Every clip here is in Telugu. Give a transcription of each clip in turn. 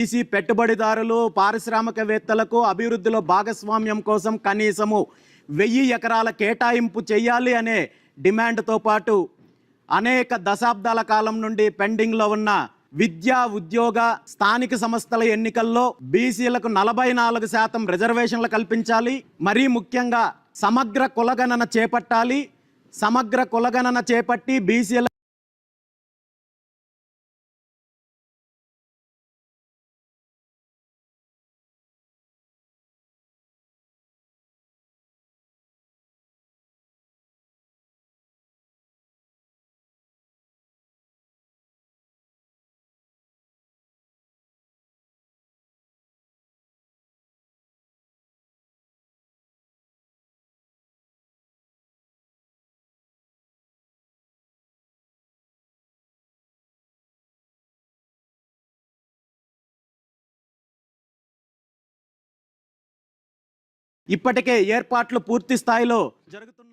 బీసీ పెట్టుబడిదారులు పారిశ్రామికవేత్తలకు అభివృద్ధిలో భాగస్వామ్యం కోసం కనీసము వెయ్యి ఎకరాల కేటాయింపు చేయాలి అనే డిమాండ్తో పాటు అనేక దశాబ్దాల కాలం నుండి పెండింగ్లో ఉన్న విద్యా ఉద్యోగ స్థానిక సంస్థల ఎన్నికల్లో బీసీలకు నలభై నాలుగు శాతం రిజర్వేషన్లు కల్పించాలి. మరీ ముఖ్యంగా సమగ్ర కులగణన చేపట్టాలి. సమగ్ర కులగణన చేపట్టి బీసీల ఇప్పటికే ఏర్పాట్లు పూర్తి స్థాయిలో జరుగుతున్న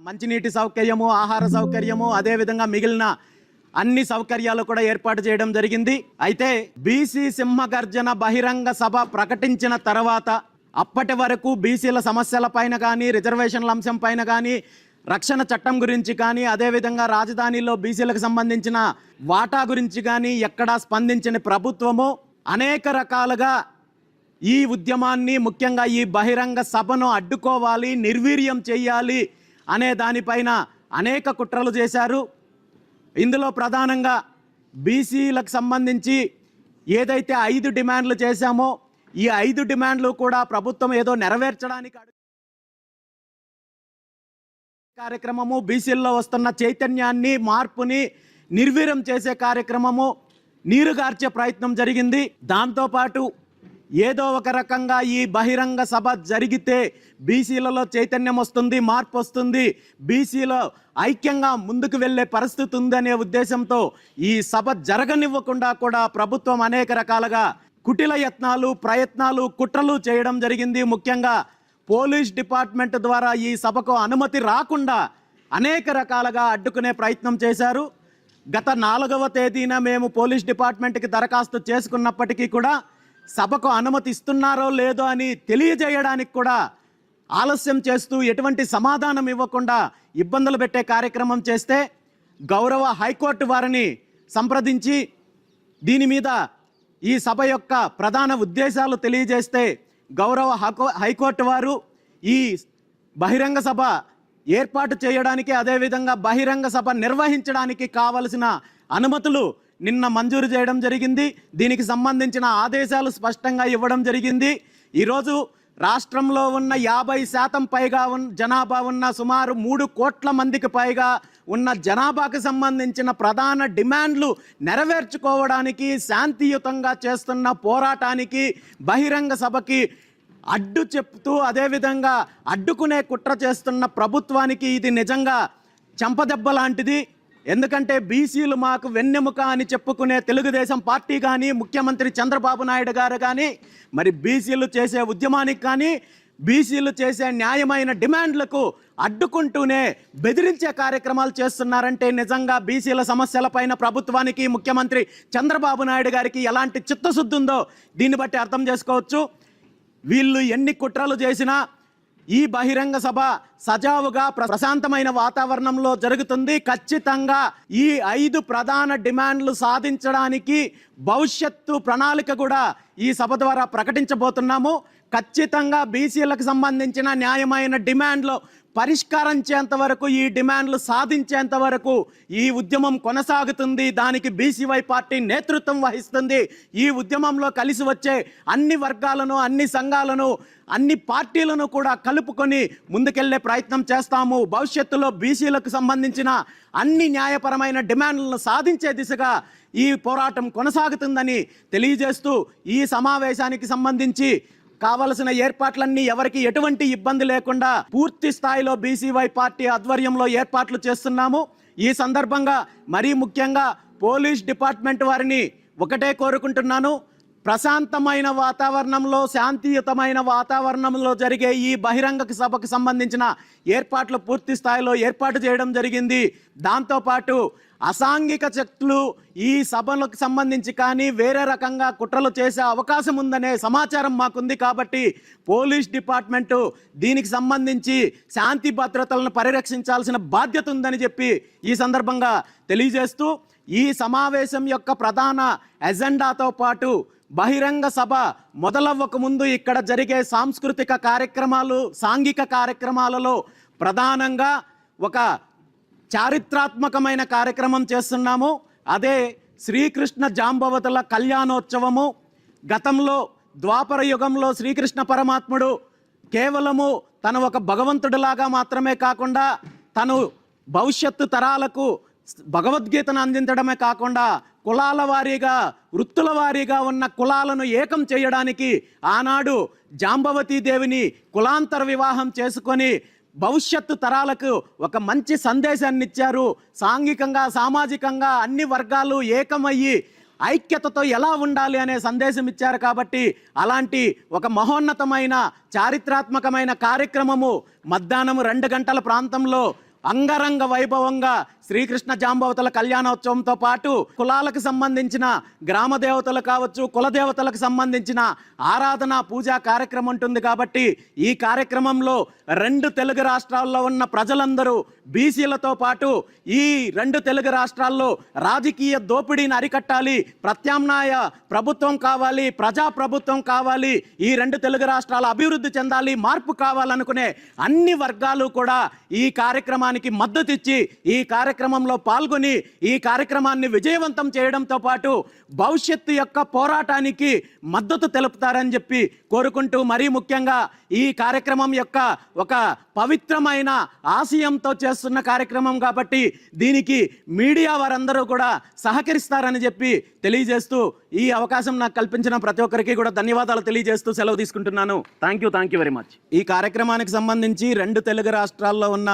మంచినీటి సౌకర్యము ఆహార సౌకర్యము అదేవిధంగా మిగిలిన అన్ని సౌకర్యాలు కూడా ఏర్పాటు చేయడం జరిగింది. అయితే బీసీ సింహగర్జన బహిరంగ సభ ప్రకటించిన తర్వాత అప్పటి వరకు బీసీల సమస్యల పైన కానీ రిజర్వేషన్ల అంశం పైన కానీ రక్షణ చట్టం గురించి కానీ అదేవిధంగా రాజధానిలో బీసీలకు సంబంధించిన వాటా గురించి కానీ ఎక్కడా స్పందించని ప్రభుత్వము అనేక రకాలుగా ఈ ఉద్యమాన్ని ముఖ్యంగా ఈ బహిరంగ సభను అడ్డుకోవాలి నిర్వీర్యం చేయాలి అనే దానిపైన అనేక కుట్రలు చేశారు. ఇందులో ప్రధానంగా బీసీలకు సంబంధించి ఏదైతే ఐదు డిమాండ్లు చేశామో ఈ ఐదు డిమాండ్లు కూడా ప్రభుత్వం ఏదో నెరవేర్చడానికి కార్యక్రమము బీసీల్లో వస్తున్న చైతన్యాన్ని మార్పుని నిర్వీర్యం చేసే కార్యక్రమము నీరుగార్చే ప్రయత్నం జరిగింది. దాంతోపాటు ఏదో ఒక రకంగా ఈ బహిరంగ సభ జరిగితే బీసీలలో చైతన్యం వస్తుంది మార్పు వస్తుంది. బీసీలో ఐక్యంగా ముందుకు వెళ్ళే పరిస్థితి ఉందనే ఉద్దేశంతో ఈ సభ జరగనివ్వకుండా కూడా ప్రభుత్వం అనేక రకాలుగా కుటిల యత్నాలు ప్రయత్నాలు కుట్రలు చేయడం జరిగింది. ముఖ్యంగా పోలీస్ డిపార్ట్మెంట్ ద్వారా ఈ సభకు అనుమతి రాకుండా అనేక రకాలుగా అడ్డుకునే ప్రయత్నం చేశారు. గత నాలుగవ తేదీన మేము పోలీస్ డిపార్ట్మెంట్కి దరఖాస్తు చేసుకున్నప్పటికీ కూడా సభకు అనుమతి ఇస్తున్నారో లేదో అని తెలియజేయడానికి కూడా ఆలస్యం చేస్తూ ఎటువంటి సమాధానం ఇవ్వకుండా ఇబ్బందులు పెట్టే కార్యక్రమం చేస్తే గౌరవ హైకోర్టు వారిని సంప్రదించి దీని మీద ఈ సభ యొక్క ప్రధాన ఉద్దేశాలు తెలియజేస్తే గౌరవ హకో హైకోర్టు వారు ఈ బహిరంగ సభ ఏర్పాటు చేయడానికి అదేవిధంగా బహిరంగ సభ నిర్వహించడానికి కావలసిన అనుమతులు నిన్న మంజూరు చేయడం జరిగింది. దీనికి సంబంధించిన ఆదేశాలు స్పష్టంగా ఇవ్వడం జరిగింది. ఈరోజు రాష్ట్రంలో ఉన్న యాభై శాతం పైగా ఉన్న జనాభా ఉన్న సుమారు మూడు కోట్ల మందికి పైగా ఉన్న జనాభాకు సంబంధించిన ప్రధాన డిమాండ్లు నెరవేర్చుకోవడానికి శాంతియుతంగా చేస్తున్న పోరాటానికి బహిరంగ సభకి అడ్డు చెప్తూ అదేవిధంగా అడ్డుకునే కుట్ర చేస్తున్న ప్రభుత్వానికి ఇది నిజంగా చెంపదెబ్బ లాంటిది. ఎందుకంటే బీసీలు మాకు వెన్నెముక అని చెప్పుకునే తెలుగుదేశం పార్టీ కానీ ముఖ్యమంత్రి చంద్రబాబు నాయుడు గారు కానీ మరి బీసీలు చేసే ఉద్యమానికి కానీ బీసీలు చేసే న్యాయమైన డిమాండ్లకు అడ్డుకుంటూనే బెదిరించే కార్యక్రమాలు చేస్తున్నారంటే నిజంగా బీసీల సమస్యలపైన ప్రభుత్వానికి ముఖ్యమంత్రి చంద్రబాబు నాయుడు గారికి ఎలాంటి చిత్తశుద్ధి ఉందో దీన్ని బట్టి అర్థం చేసుకోవచ్చు. వీళ్ళు ఎన్ని కుట్రలు చేసినా ఈ బహిరంగ సభ సజావుగా ప్ర- ప్రశాంతమైన వాతావరణంలో జరుగుతుంది. ఖచ్చితంగా ఈ ఐదు ప్రధాన డిమాండ్లు సాధించడానికి భవిష్యత్తు ప్రణాళిక కూడా ఈ సభ ద్వారా ప్రకటించబోతున్నాము. ఖచ్చితంగా బీసీలకు సంబంధించిన న్యాయమైన డిమాండ్లు పరిష్కరించేంత వరకు ఈ డిమాండ్లు సాధించేంత వరకు ఈ ఉద్యమం కొనసాగుతుంది. దానికి బీసీవై పార్టీ నేతృత్వం వహిస్తుంది. ఈ ఉద్యమంలో కలిసి వచ్చే అన్ని వర్గాలను అన్ని సంఘాలను అన్ని పార్టీలను కూడా కలుపుకొని ముందుకెళ్ళే ప్రయత్నం చేస్తాము. భవిష్యత్తులో బీసీలకు సంబంధించిన అన్ని న్యాయపరమైన డిమాండ్లను సాధించే దిశగా ఈ పోరాటం కొనసాగుతుందని తెలియజేస్తూ ఈ సమావేశానికి సంబంధించి కావలసిన ఏర్పాట్లన్నీ ఎవరికి ఎటువంటి ఇబ్బంది లేకుండా పూర్తి స్థాయిలో బీసీవై పార్టీ ఆధ్వర్యంలో ఏర్పాట్లు చేస్తున్నాము. ఈ సందర్భంగా మరీ ముఖ్యంగా పోలీస్ డిపార్ట్మెంట్ వారిని ఒకటే కోరుకుంటున్నాను. ప్రశాంతమైన వాతావరణంలో శాంతియుతమైన వాతావరణంలో జరిగే ఈ బహిరంగ సభకు సంబంధించిన ఏర్పాట్లు పూర్తి స్థాయిలో ఏర్పాటు చేయడం జరిగింది. దాంతోపాటు అసాంఘిక శక్తులు ఈ సభలకు సంబంధించి కానీ వేరే రకంగా కుట్రలు చేసే అవకాశం ఉందనే సమాచారం మాకుంది కాబట్టి పోలీస్ డిపార్ట్మెంటు దీనికి సంబంధించి శాంతి భద్రతలను పరిరక్షించాల్సిన బాధ్యత ఉందని చెప్పి ఈ సందర్భంగా తెలియజేస్తూ ఈ సమావేశం యొక్క ప్రధాన ఎజెండాతో పాటు బహిరంగ సభ మొదలవ్వకముందు ఇక్కడ జరిగే సాంస్కృతిక కార్యక్రమాలు సాంఘిక కార్యక్రమాలలో ప్రధానంగా ఒక చారిత్రాత్మకమైన కార్యక్రమం చేస్తున్నాము. అదే శ్రీకృష్ణ జాంబవతుల కళ్యాణోత్సవము. గతంలో ద్వాపర యుగంలో శ్రీకృష్ణ పరమాత్ముడు కేవలము తను ఒక భగవంతుడిలాగా మాత్రమే కాకుండా తను భవిష్యత్తు తరాలకు భగవద్గీతను అందించడమే కాకుండా కులాల వారీగా వృత్తుల వారీగా ఉన్న కులాలను ఏకం చేయడానికి ఆనాడు జాంబవతీ దేవిని కులాంతర వివాహం చేసుకొని భవిష్యత్తు తరాలకు ఒక మంచి సందేశాన్ని ఇచ్చారు. సాంఘికంగా సామాజికంగా అన్ని వర్గాలు ఏకమయ్యి ఐక్యతతో ఎలా ఉండాలి అనే సందేశం ఇచ్చారు కాబట్టి అలాంటి ఒక మహోన్నతమైన చారిత్రాత్మకమైన కార్యక్రమము మధ్యాహ్నం రెండు గంటల ప్రాంతంలో అంగరంగ వైభవంగా శ్రీకృష్ణ జాంబవతల కళ్యాణోత్సవంతో పాటు కులాలకు సంబంధించిన గ్రామ దేవతలు కావచ్చు కుల దేవతలకు సంబంధించిన ఆరాధన పూజా కార్యక్రమం ఉంటుంది కాబట్టి ఈ కార్యక్రమంలో రెండు తెలుగు రాష్ట్రాల్లో ఉన్న ప్రజలందరూ బీసీలతో పాటు ఈ రెండు తెలుగు రాష్ట్రాల్లో రాజకీయ దోపిడీని అరికట్టాలి ప్రత్యామ్నాయ ప్రభుత్వం కావాలి ప్రజా ప్రభుత్వం కావాలి ఈ రెండు తెలుగు రాష్ట్రాలు అభివృద్ధి చెందాలి మార్పు కావాలనుకునే అన్ని వర్గాలు కూడా ఈ కార్యక్రమాన్ని కార్యక్రమానికి మద్దతు ఇచ్చి ఈ కార్యక్రమంలో పాల్గొని ఈ కార్యక్రమాన్ని విజయవంతం చేయడంతో పాటు భవిష్యత్తు యొక్క పోరాటానికి మద్దతు తెలుపుతారని చెప్పి కోరుకుంటూ మరీ ముఖ్యంగా ఈ కార్యక్రమం యొక్క ఒక పవిత్రమైన ఆశయంతో చేస్తున్న కార్యక్రమం కాబట్టి దీనికి మీడియా వారందరూ కూడా సహకరిస్తారని చెప్పి తెలియజేస్తూ ఈ అవకాశం నాకు కల్పించిన ప్రతి ఒక్కరికి కూడా ధన్యవాదాలు తెలియజేస్తూ సెలవు తీసుకుంటున్నాను. Thank you thank you very much ఈ కార్యక్రమానికి సంబంధించి రెండు తెలుగు రాష్ట్రాల్లో ఉన్న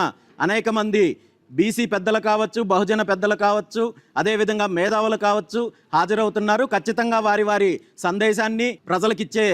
అనేక మంది బీసీ పెద్దలు కావచ్చు బహుజన పెద్దలు కావచ్చు అదేవిధంగా మేధావులు కావచ్చు హాజరవుతున్నారు. ఖచ్చితంగా వారి వారి సందేశాన్ని ప్రజలకిచ్చే